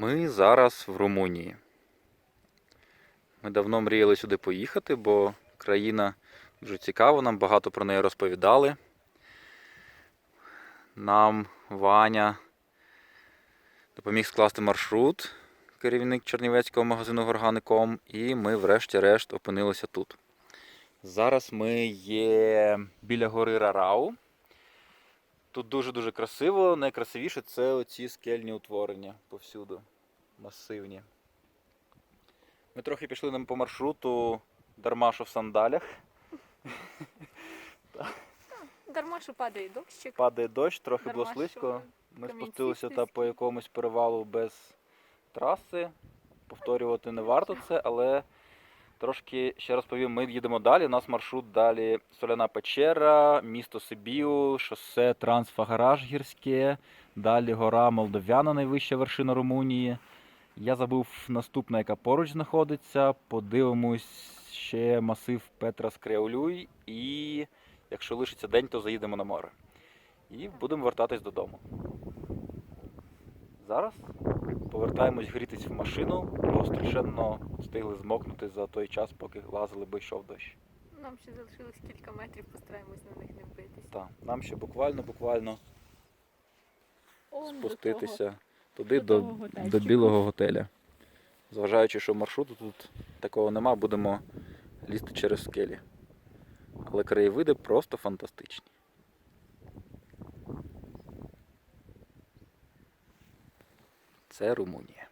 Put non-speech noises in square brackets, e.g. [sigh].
Ми зараз в Румунії. Ми давно мріяли сюди поїхати, бо країна дуже цікава, нам багато про неї розповідали. Нам Ваня допоміг скласти маршрут, керівник чернівецького магазину Горгаником, і ми врешті-решт опинилися тут. Зараз ми є біля гори Рарау. Тут дуже-дуже красиво. Найкрасивіше це оці скельні утворення повсюду. Масивні. Ми трохи пішли нам по маршруту дарма що в сандалях. [laughs] Дарма, що падає дощик. Падає дощ, трохи було слизько. Ми спустилися та по якомусь перевалу без траси. Повторювати не варто це, але трошки ще розповім, ми їдемо далі. У нас маршрут далі Соляна печера, місто Сибію, шосе Трансфагараж гірське, далі гора Молдовяна, найвища вершина Румунії. Я забув наступна, яка поруч знаходиться. Подивимось ще масив Петра Скреолюй. І якщо лишиться день, то заїдемо на море. І будемо вертатись додому. Зараз повертаємось грітись в машину, бо страшенно встигли змокнути за той час, поки лазили, бо йшов дощ. Нам ще залишилось кілька метрів, постараємось на них не вбитись. Так, нам ще буквально буквально Он до спуститися туди до до, до білого готеля. Зважаючи, що маршруту тут такого нема, будемо лізти через скелі. Але краєвиди просто фантастичні. Це Румунія.